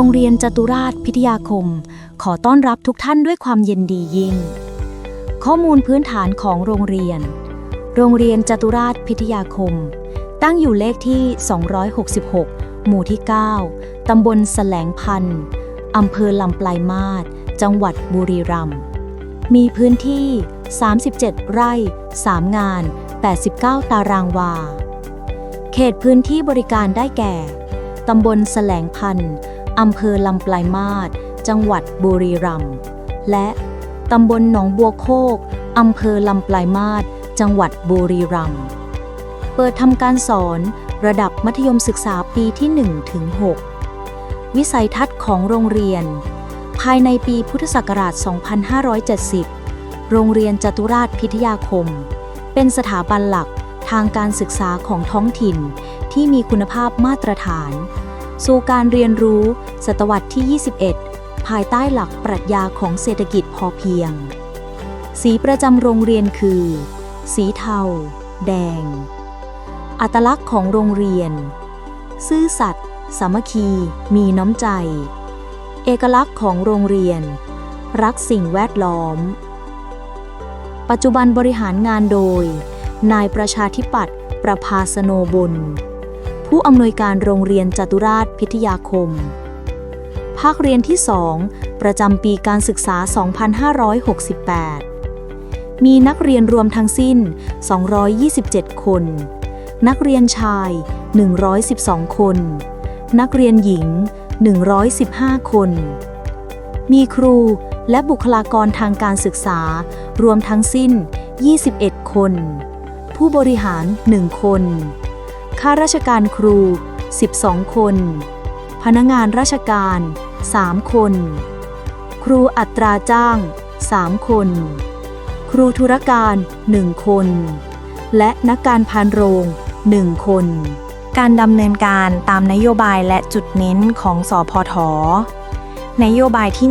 รงเรียนจตุราชพิทยาคม ขอต้อนรับทุกท่านด้วยความเย็นดียิ่ง ข้อมูลพื้นฐานของโรงเรียน โรงเรียนจตุราชพิทยาคม ตั้งอยู่เลขที่ 266 หมู่ที่ 9 ตำบลแสลงพันธ์อำเภอลำปลายมาศจังหวัดบุรีรัมย์ มีพื้นที่ 37 ไร่ 3 งาน 89 ตารางวา เขตพื้นที่บริการได้แก่ ตำบลแสลงพันธ์ อำเภอลำปลายมาศจังหวัดบุรีรัมย์ และตำบลหนองบัวโคก อำเภอลำปลายมาศจังหวัดบุรีรัมย์ เปิดทำการสอนระดับมัธยมศึกษาปีที่ 1 ถึง 6 วิสัยทัศน์ของโรงเรียน ภายในปีพุทธศักราช 2570 โรงเรียนจตุราชพิทยาคม เป็นสถาบันหลักทางการศึกษาของท้องถิ่นที่มีคุณภาพมาตรฐาน สู่การเรียนรู้ ศตวรรษที่ 21 ภายใต้หลักปรัชญาของเศรษฐกิจพอเพียง สีประจำโรงเรียนคือ สีเทา แดง อัตลักษณ์ของโรงเรียน ซื่อสัตย์สามัคคี มีน้ำใจ เอกลักษณ์ของโรงเรียน รักสิ่งแวดล้อม ปัจจุบันบริหารงานโดย นายประชาธิปัตย์ประภาสโนบุญ ผู้อำนวยการโรงเรียนจตุราชพิทยาคม ภาคเรียนที่ 2 ประจำปีการศึกษา 2568 มีนักเรียนรวมทั้งสิ้น 227 คน นักเรียนชาย 112 คน นักเรียนหญิง 115 คน มีครูและบุคลากรทางการศึกษารวมทั้งสิ้น 21 คน ผู้บริหาร 1 คน ข้าราชการครู 12 คน พนักงานราชการ 3 คน ครูอัตราจ้าง 3 คน ครูธุรการ 1 คน และนักการพานโรง 1 คน การดำเนินการตามนโยบายและจุดเน้นของสอพทนโยบายที่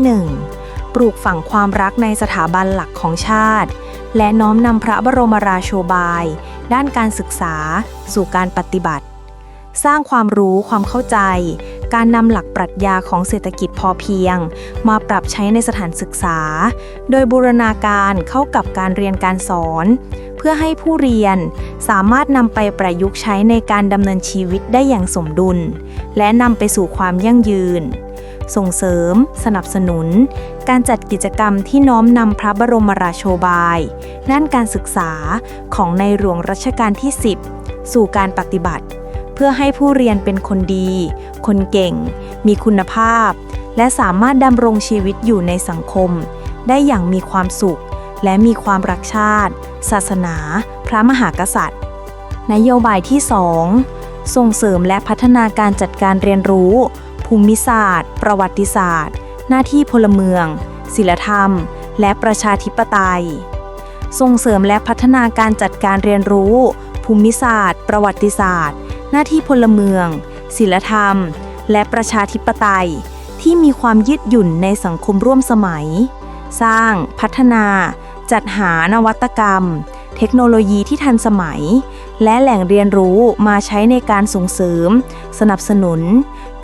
1 ปลูกฝังความรักในสถาบันหลักของชาติ และน้อมนำพระบรมราโชบาย ด้านการศึกษา สู่การปฏิบัติ สร้างความรู้ความเข้าใจ การนำหลักปรัชญาของเศรษฐกิจพอเพียง มาปรับใช้ในสถานศึกษา โดยบูรณาการเข้ากับการเรียนการสอน เพื่อให้ผู้เรียนสามารถนำไปประยุกต์ใช้ในการดำเนินชีวิตได้อย่างสมดุล และนำไปสู่ความยั่งยืน ส่งเสริม สนับสนุน การจัดกิจกรรมที่น้อมนำพระบรมราโชบายด้านการศึกษาของในหลวงรัชกาลที่ 10 สู่การปฏิบัติ เพื่อให้ผู้เรียนเป็นคนดี คนเก่ง มีคุณภาพ และสามารถดำรงชีวิตอยู่ในสังคม ได้อย่างมีความสุข และมีความรักชาติ ศาสนา พระมหากษัตริย์ นโยบายที่ 2 ส่งเสริมและพัฒนาการจัดการเรียนรู้ ภูมิศาสตร์ ประวัติศาสตร์ หน้าที่พลเมือง ศิลธรรม และประชาธิปไตย ส่งเสริมและพัฒนาการจัดการเรียนรู้ ภูมิศาสตร์ ประวัติศาสตร์ หน้าที่พลเมือง ศิลธรรม และประชาธิปไตย ที่มีความยืดหยุ่นในสังคมร่วมสมัย สร้าง พัฒนา จัดหานวัตกรรม เทคโนโลยีที่ทันสมัย และแหล่งเรียนรู้มาใช้ในการส่งเสริม สนับสนุน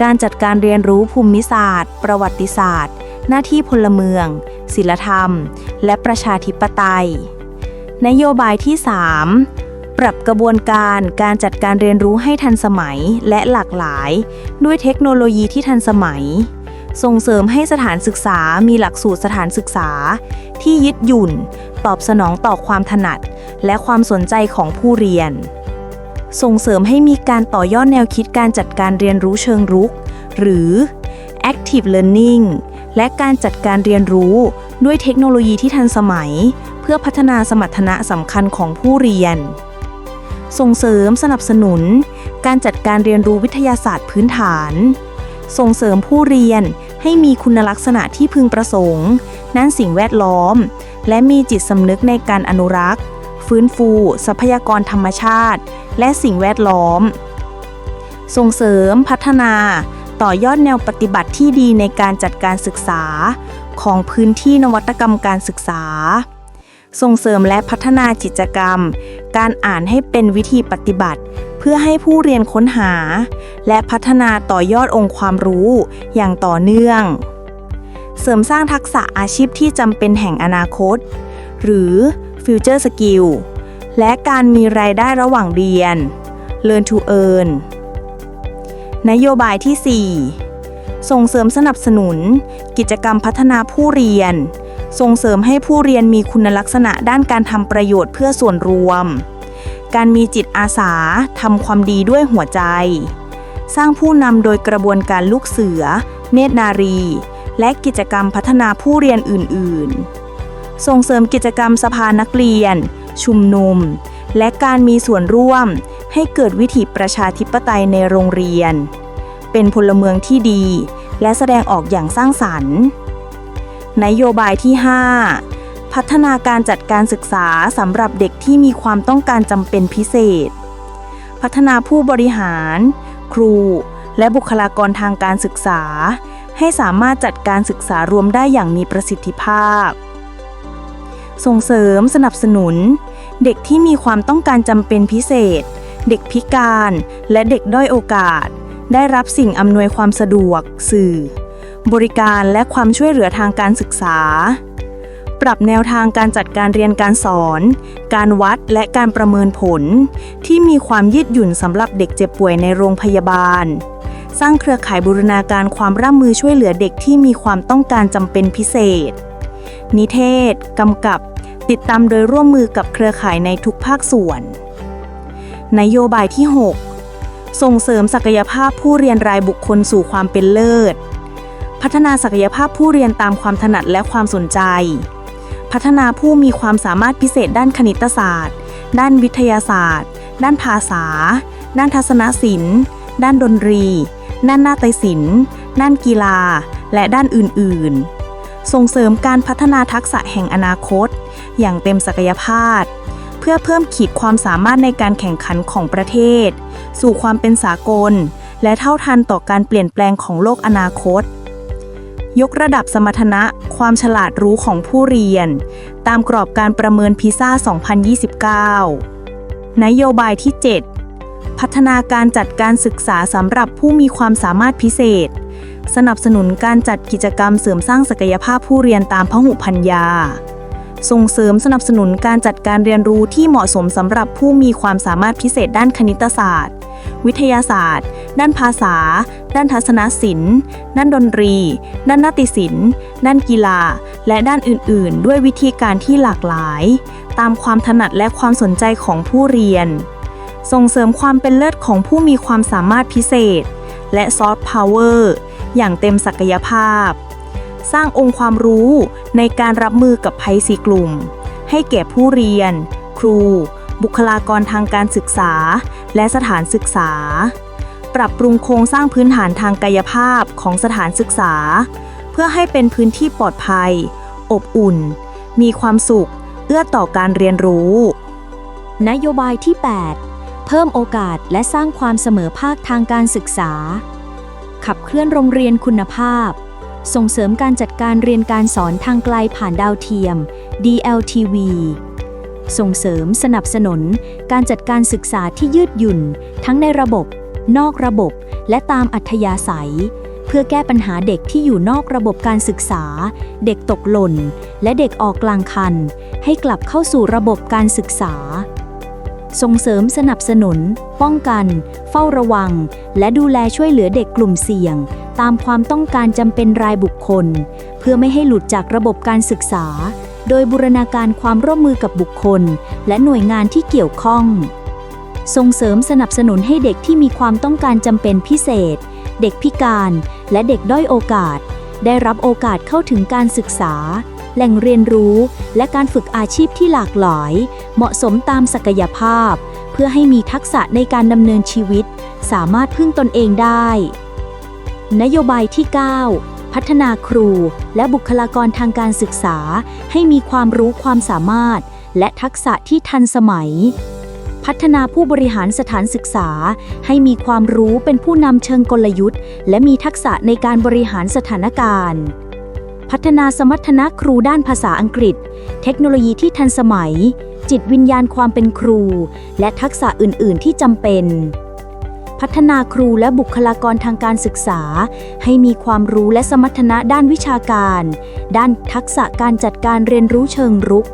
การจัดการเรียนรู้ภูมิศาสตร์ ประวัติศาสตร์ หน้าที่พลเมือง ศิลธรรม และประชาธิปไตย นโยบายที่ 3 ปรับกระบวนการการจัดการเรียนรู้ให้ทันสมัยและหลากหลาย ด้วยเทคโนโลยีที่ทันสมัย ส่งเสริมให้สถานศึกษามีหลักสูตรสถานศึกษา ที่ยึดหยุ่น ตอบสนองต่อความถนัด และความสนใจของผู้เรียน ส่งเสริมให้มีการต่อยอดแนวคิดการจัดการเรียนรู้เชิงรุก หรือ active learning และการจัดการเรียนรู้ด้วยเทคโนโลยีที่ทันสมัย เพื่อพัฒนาสมรรถนะสำคัญของผู้เรียน ส่งเสริมสนับสนุน การจัดการเรียนรู้วิทยาศาสตร์พื้นฐาน ส่งเสริมผู้เรียนให้มีคุณลักษณะที่พึงประสงค์ด้นสิ่งแวดล้อม และมีจิตสำนึกในการอนุรักษ์ ฟื้นฟู ทรัพยากรธรรมชาติ และสิ่งแวดล้อม ส่งเสริมพัฒนา ต่อยอดแนวปฏิบัติที่ดีในการจัดการศึกษา ของพื้นที่นวัตกรรมการศึกษา ส่งเสริมและพัฒนากิจกรรม การอ่านให้เป็นวิธีปฏิบัติ เพื่อให้ผู้เรียนค้นหา และพัฒนาต่อยอดองค์ความรู้อย่างต่อเนื่องเสริมสร้างทักษะอาชีพที่จำเป็นแห่งอนาคต หรือ Future Skill และการมีรายได้ระหว่างเรียน Learn to Earn นโยบายที่ 4 ส่งเสริมสนับสนุน กิจกรรมพัฒนาผู้เรียน ส่งเสริมให้ผู้เรียนมีคุณลักษณะด้านการทำประโยชน์เพื่อส่วนรวม การมีจิตอาสาทำความดีด้วยหัวใจ สร้างผู้นำโดยกระบวนการลูกเสือ เนตรนารี และกิจกรรมพัฒนาผู้เรียนอื่น ๆ ส่งเสริมกิจกรรมสภานักเรียน ชุมนุม และการมีส่วนร่วม ให้เกิดวิถีประชาธิปไตยในโรงเรียน เป็นพลเมืองที่ดี และแสดงออกอย่างสร้างสรรค์นโยบายที่ 5 พัฒนาการจัดการศึกษาสำหรับเด็กที่มีความต้องการจำเป็นพิเศษ พัฒนาผู้บริหาร ครู และบุคลากรทางการศึกษา ให้สามารถจัดการศึกษารวมได้อย่างมีประสิทธิภาพ ส่งเสริมสนับสนุน เด็กที่มีความต้องการจำเป็นพิเศษ เด็กพิการ และเด็กด้อยโอกาส ได้รับสิ่งอำนวยความสะดวก สื่อ บริการและความช่วยเหลือทางการศึกษา ปรับแนวทางการจัดการเรียนการสอน การวัดและการประเมินผล ที่มีความยืดหยุ่นสำหรับเด็กเจ็บป่วยในโรงพยาบาลสร้างเครือข่ายบูรณาการความร่ำมือช่วยเหลือเด็กที่มีความต้องการจำเป็นพิเศษ นิเทศ กำกับ ติดตามโดยร่วมมือกับเครือข่ายในทุกภาคส่วน นโยบายที่ 6 ส่งเสริมศักยภาพผู้เรียนรายบุคคลสู่ความเป็นเลิศ พัฒนาศักยภาพผู้เรียนตามความถนัดและความสนใจ พัฒนาผู้มีความสามารถพิเศษด้านคณิตศาสตร์ ด้านวิทยาศาสตร์ ด้านภาษา ด้านทัศนศิลป์ ด้านดนตรี ด้านนาฏศิลป์ ด้านกีฬา และด้านอื่น ๆ ส่งเสริมการพัฒนาทักษะแห่งอนาคต อย่างเต็มศักยภาพ เพื่อเพิ่มขีดความสามารถในการแข่งขันของประเทศ สู่ความเป็นสากล และเท่าทันต่อการเปลี่ยนแปลงของโลกอนาคต ยกระดับสมรรถนะความฉลาดรู้ของผู้เรียน ตามกรอบการประเมินพิซ่า 2029 นโยบายที่ 7 พัฒนาการจัดการศึกษาสำหรับผู้มีความสามารถพิเศษ สนับสนุนการจัดกิจกรรมเสริมสร้างศักยภาพผู้เรียนตามพหุพัญญา ส่งเสริมสนับสนุนการจัดการเรียนรู้ที่เหมาะสมสำหรับผู้มีความสามารถพิเศษด้านคณิตศาสตร์ วิทยาศาสตร์ ด้านภาษา ด้านทัศนศิลป์ ด้านดนตรี ด้านนาฏศิลป์ ด้านกีฬา และด้านอื่น ๆ ด้วยวิธีการที่หลากหลาย ตามความถนัดและความสนใจของผู้เรียน ส่งเสริมความเป็นเลิศของผู้มีความสามารถพิเศษ และซอฟต์พาวเวอร์ อย่างเต็มศักยภาพ สร้างองค์ความรู้ในการรับมือกับภัยสีกลุ่ม ให้แก่ผู้เรียน ครู บุคลากรทางการศึกษา และสถานศึกษา ปรับปรุงโครงสร้างพื้นฐานทางกายภาพของสถานศึกษา เพื่อให้เป็นพื้นที่ปลอดภัย อบอุ่น มีความสุข เอื้อต่อการเรียนรู้ นโยบายที่ 8 เพิ่มโอกาสและสร้างความเสมอภาคทางการศึกษา ขับเคลื่อนโรงเรียนคุณภาพ ส่งเสริมการจัดการเรียนการสอนทางไกลผ่านดาวเทียม DLTV ส่งเสริมสนับสนุน การจัดการศึกษาที่ยืดหยุ่น ทั้งในระบบ นอกระบบ และตามอัธยาศัย เพื่อแก้ปัญหาเด็กที่อยู่นอกระบบการศึกษา เด็กตกหล่น และเด็กออกกลางคัน ให้กลับเข้าสู่ระบบการศึกษา ส่งเสริมสนับสนุน ป้องกัน เฝ้าระวัง และดูแลช่วยเหลือเด็กกลุ่มเสี่ยง ตามความต้องการจำเป็นรายบุคคล เพื่อไม่ให้หลุดจากระบบการศึกษา โดยบูรณาการความร่วมมือกับบุคคล และหน่วยงานที่เกี่ยวข้อง ส่งเสริมสนับสนุนให้เด็กที่มีความต้องการจำเป็นพิเศษ เด็กพิการ และเด็กด้อยโอกาส ได้รับโอกาสเข้าถึงการศึกษา แหล่งเรียนรู้ และการฝึกอาชีพที่หลากหลาย เหมาะสมตามศักยภาพ เพื่อให้มีทักษะในการดำเนินชีวิต สามารถพึ่งตนเองได้ นโยบายที่ 9 พัฒนาครู และบุคลากรทางการศึกษา ให้มีความรู้ความสามารถ และทักษะที่ทันสมัยพัฒนาผู้บริหารสถานศึกษา ให้มีความรู้เป็นผู้นำเชิงกลยุทธ์ และมีทักษะในการบริหารสถานการณ์ พัฒนาสมรรถนะครูด้านภาษาอังกฤษ เทคโนโลยีที่ทันสมัย จิตวิญญาณความเป็นครู และทักษะอื่น ๆ ที่จำเป็น พัฒนาครูและบุคลากรทางการศึกษา ให้มีความรู้และสมรรถนะด้านวิชาการ ด้านทักษะการจัดการเรียนรู้เชิงรุก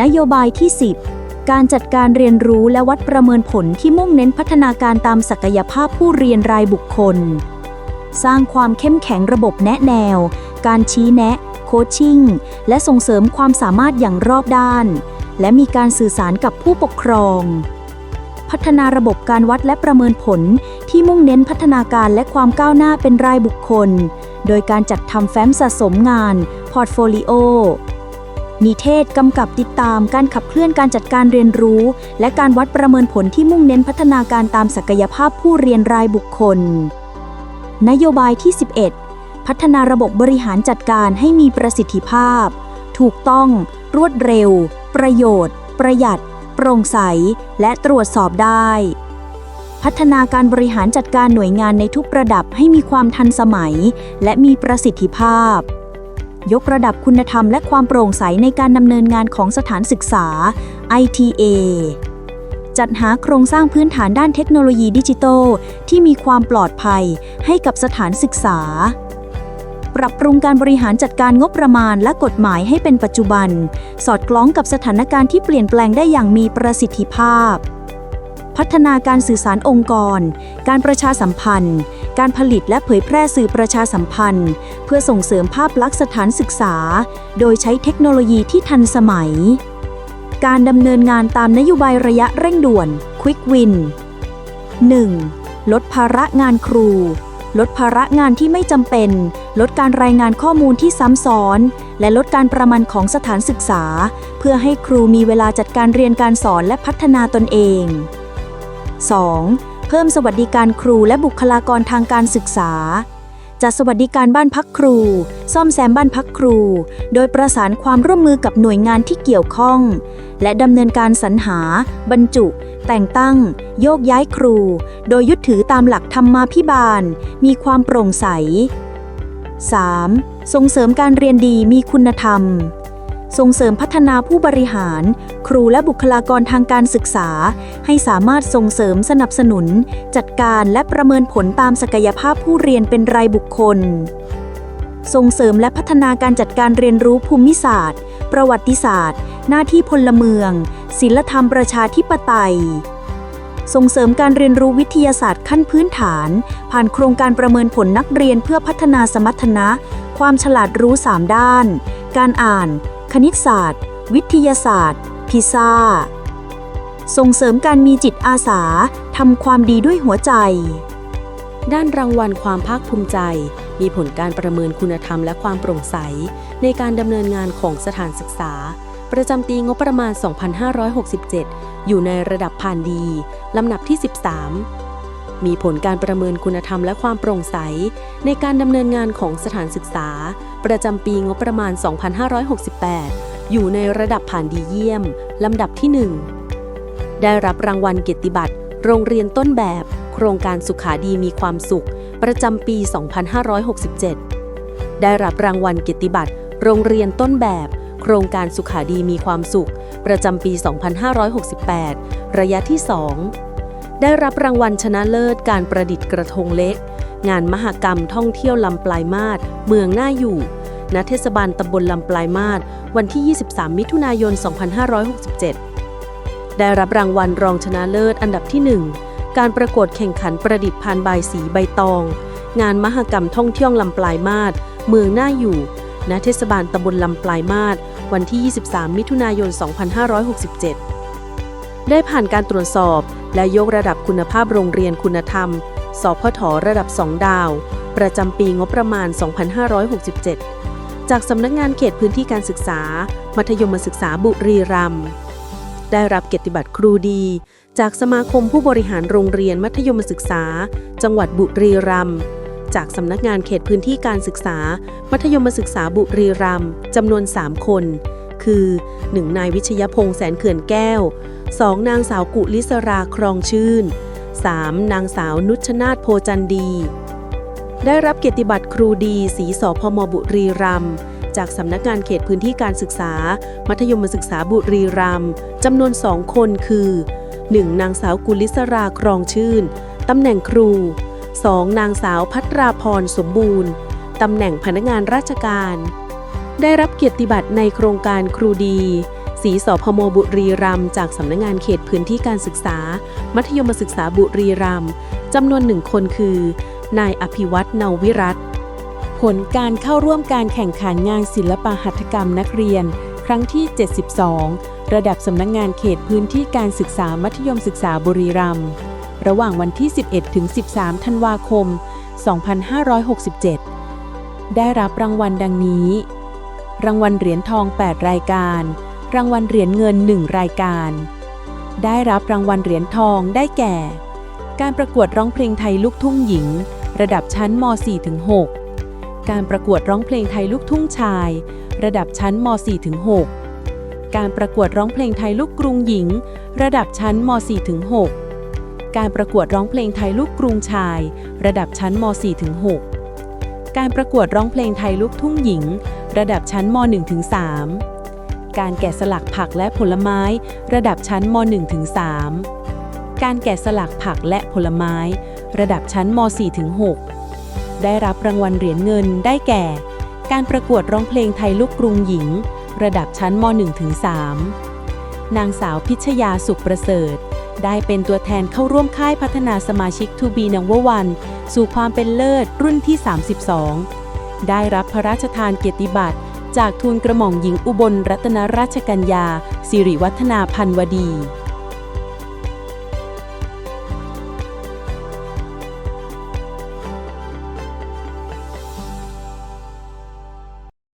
นโยบายที่ 10การจัดการเรียนรู้และวัดประเมินผลที่มุ่งเน้นพัฒนาการตามศักยภาพผู้เรียนรายบุคคล สร้างความเข้มแข็งระบบแนะแนว การชี้แนะ โคชชิ่ง และส่งเสริมความสามารถอย่างรอบด้าน และมีการสื่อสารกับผู้ปกครอง พัฒนาระบบการวัดและประเมินผลที่มุ่งเน้นพัฒนาการและความก้าวหน้าเป็นรายบุคคล โดยการจัดทำแฟ้มสะสมงาน พอร์ตโฟลิโอนิเทศกำกับติดตามการขับเคลื่อนการจัดการเรียนรู้ และการวัดประเมินผลที่มุ่งเน้นพัฒนาการตามศักยภาพผู้เรียนรายบุคคล นโยบายที่ 11 พัฒนาระบบบริหารจัดการให้มีประสิทธิภาพ ถูกต้อง รวดเร็ว ประโยชน์ ประหยัด โปร่งใส และตรวจสอบได้ พัฒนาการบริหารจัดการหน่วยงานในทุกระดับให้มีความทันสมัย และมีประสิทธิภาพ ยกระดับคุณธรรมและความโปร่งใสในการดำเนินงานของสถานศึกษา ITA จัดหาโครงสร้างพื้นฐานด้านเทคโนโลยีดิจิทัลที่มีความปลอดภัยให้กับสถานศึกษา ปรับปรุงการบริหารจัดการงบประมาณและกฎหมายให้เป็นปัจจุบัน สอดคล้องกับสถานการณ์ที่เปลี่ยนแปลงได้อย่างมีประสิทธิภาพ พัฒนาการสื่อสารองค์กร การประชาสัมพันธ์ การผลิตและเผยแพร่สื่อประชาสัมพันธ์ เพื่อส่งเสริมภาพลักษณ์สถานศึกษา โดยใช้เทคโนโลยีที่ทันสมัย การดำเนินงานตามนโยบายระยะเร่งด่วน Quick Win 1. ลดภาระงานครู ลดภาระงานที่ไม่จำเป็น ลดการรายงานข้อมูลที่ซ้ำซ้อน และลดการประมาณของสถานศึกษา เพื่อให้ครูมีเวลาจัดการเรียนการสอนและพัฒนาตนเอง 2. เพิ่มสวัสดิการครูและบุคลากรทางการศึกษา จัดสวัสดิการบ้านพักครู ซ่อมแซมบ้านพักครู โดยประสานความร่วมมือกับหน่วยงานที่เกี่ยวข้อง และดำเนินการสรรหา บรรจุ แต่งตั้ง โยกย้ายครู โดยยึดถือตามหลักธรรมาภิบาล มีความโปร่งใส 3. ส่งเสริมการเรียนดีมีคุณธรรม ส่งเสริมพัฒนาผู้บริหาร ครูและบุคลากรทางการศึกษา ให้สามารถส่งเสริมสนับสนุน จัดการและประเมินผลตามศักยภาพผู้เรียนเป็นรายบุคคล ส่งเสริมและพัฒนาการจัดการเรียนรู้ภูมิศาสตร์ ประวัติศาสตร์ หน้าที่พลเมือง ศิลธรรมประชาธิปไตยส่งเสริมการเรียนรู้วิทยาศาสตร์ขั้นพื้นฐาน ผ่านโครงการประเมินผลนักเรียนเพื่อพัฒนาสมรรถนะ ความฉลาดรู้ 3 ด้าน การอ่าน ณิตศาสตร์ วิทยาศาสตร์ พิซ่า ส่งเสริมการมีจิตอาสาทำความดีด้วยหัวใจ ด้านรางวัลความภาคภูมิใจ มีผลการประเมินคุณธรรมและความโปร่งใส ในการดำเนินงานของสถานศึกษา ประจำปีงบประมาณ 2567 อยู่ในระดับผ่านดีลำดับที่ 13 มีผลการประเมินคุณธรรมและความโปร่งใส ในการดำเนินงานของสถานศึกษา ประจำปีงบประมาณ 2568 อยู่ในระดับผ่านดีเยี่ยม ลำดับที่ 1 ได้รับรางวัลเกียรติบัตร โรงเรียนต้นแบบ โครงการสุขาดีมีความสุข ประจำปี 2567 ได้รับรางวัลเกียรติบัตร โรงเรียนต้นแบบ โครงการสุขาดีมีความสุข ประจำปี 2568 ระยะที่ 2 ได้รับรางวัลชนะเลิศการประดิษฐ์กระทงเล็ก งานมหกรรมท่องเที่ยวลำปลายมาศเมืองหน่าอยู่ณเทศบาลตำบลลำปลายมาศวันที่ 23 มิถุนายน 2567 ได้รับรางวัลรองชนะเลิศอันดับที่ 1 การประกวดแข่งขันประดิษฐ์พานบายสีใบตอง งานมหกรรมท่องเที่ยวลำปลายมาศเมืองหน่าอยู่ณเทศบาลตำบลลำปลายมาศวันที่ 23 มิถุนายน 2567 ได้ผ่านการตรวจสอบ และยกระดับคุณภาพโรงเรียนคุณธรรม สพทระดับ 2 ดาว ประจำปีงบประมาณ 2567 จากสำนักงานเขตพื้นที่การศึกษา มัธยมศึกษาบุรีรัมย์ได้รับเกียรติบัตรครูดี จากสมาคมผู้บริหารโรงเรียนมัธยมศึกษา จังหวัดบุรีรัมย์จากสำนักงานเขตพื้นที่การศึกษา มัธยมศึกษาบุรีรัมย์จำนวน 3 คน คือ 1. นายวิชยพงษ์แสนเขื่อนแก้ว 2. นางสาวกุลิศราครองชื่น 3. นางสาวนุชนาถโพจันดี ได้รับเกียรติบัตรครูดี สีสพมบุรีรัมย์จากสำนักงานเขตพื้นที่การศึกษา มัธยมศึกษาบุรีรัมย์จำนวน2คนคือ 1. นางสาวกุลิศราครองชื่น ตำแหน่งครู 2. นางสาวพัตราพรสมบูรณ์ ตำแหน่งพนักงานราชการ ได้รับเกียรติบัตรในโครงการครูดีสีสพมบุรีรัมย์จากสำนักงานเขตพื้นที่การศึกษา มัธยมศึกษาบุรีรัมย์จำนวนหนึ่งคนคือ นายอภิวัตเนาวิรัตผลการเข้าร่วมการแข่งขันงานศิลปหัตถกรรมนักเรียน ครั้งที่ 72 ระดับสำนักงงานเขตพื้นที่การศึกษามัธยมศึกษาบุรีรัมย์ระหว่างวันที่ 11 ถึง 13 ธันวาคม 2567 ได้รับรางวัลดังนี้ รางวัลเหรียญทอง 8 รายการ รางวัลเหรียญเงิน 1 รายการ ได้รับรางวัลเหรียญทองได้แก่ การประกวดร้องเพลงไทยลูกทุ่งหญิง ระดับชั้นม .4-6 การประกวดร้องเพลงไทยลูกทุ่งชาย ระดับชั้นม .4-6 การประกวดร้องเพลงไทยลูกกรุงหญิง ระดับชั้นม .4-6 การประกวดร้องเพลงไทยลูกกรุงชาย ระดับชั้นม .4-6 การประกวดร้องเพลงไทยลูกทุ่งหญิง ระดับชั้นม .1-3 การแกะสลักผักและผลไม้ ระดับชั้นม .1-3 การแกะสลักผักและผลไม้ ระดับชั้นม .4-6 ได้รับรางวัลเหรียญเงินได้แก่ การประกวดร้องเพลงไทยลูกกรุงหญิง ระดับชั้นม .1-3 นางสาวพิชยาสุขประเสริฐได้เป็นตัวแทนเข้าร่วมค่ายพัฒนาสมาชิก To Be Number One สู่ความเป็นเลิศรุ่นที่ 32 ได้รับพระราชทานเกียรติบัตร จากทูลกระหม่อมหญิงอุบลรัตนราชกัญญาสิริวัฒนาพันวดี